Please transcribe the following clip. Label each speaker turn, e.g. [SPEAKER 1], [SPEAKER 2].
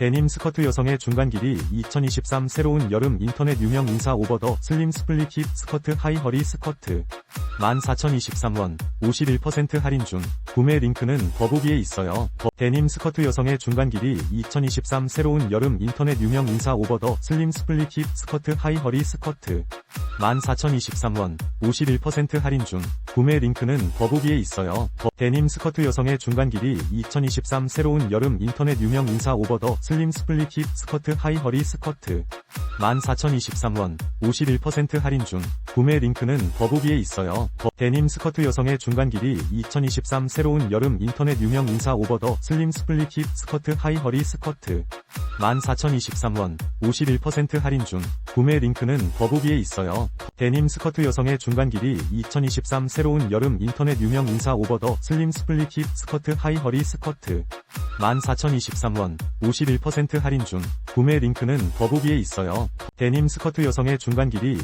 [SPEAKER 1] 데님 스커트 여성의 중간 길이 2023 새로운 여름 인터넷 유명 인사 오버 더 슬림 스플릿 힙 스커트 하이 허리 스커트 14,023원 51% 할인 중 구매 링크는 더보기에 있어요. 더- 데님 스커트 여성의 중간 길이 2023 새로운 여름 인터넷 유명 인사 오버 더 슬림 스플릿 힙 스커트 하이 허리 스커트 14,023원 51% 할인 중 구매 링크는 더보기에 있어요. 더- 데님 스커트 여성의 중간 길이 2023 새로운 여름 인터넷 유명 인사 오버 더 슬림 스플릿 힙 스커트 하이 허리 스커트 14,023원 51% 할인 중 구매 링크는 더보기에 있어요. 더- 데님 스커트 여성의 중간 길이 2023 새로운 여름 인터넷 유명 인사 오버 더 슬림 스플릿 힙 스커트 하이 허리 스커트 14,023원 51% 할인 중 구매 링크는 더보기에 있어요. 데님 스커트 여성의 중간 길이 2023 새로운 여름 인터넷 유명 인사 오버 더 슬림 스플릿 힙 스커트 하이 허리 스커트 14,023원 51% 할인 중 구매 링크는 더보기에 있어요. 데님 스커트 여성의 중간 길이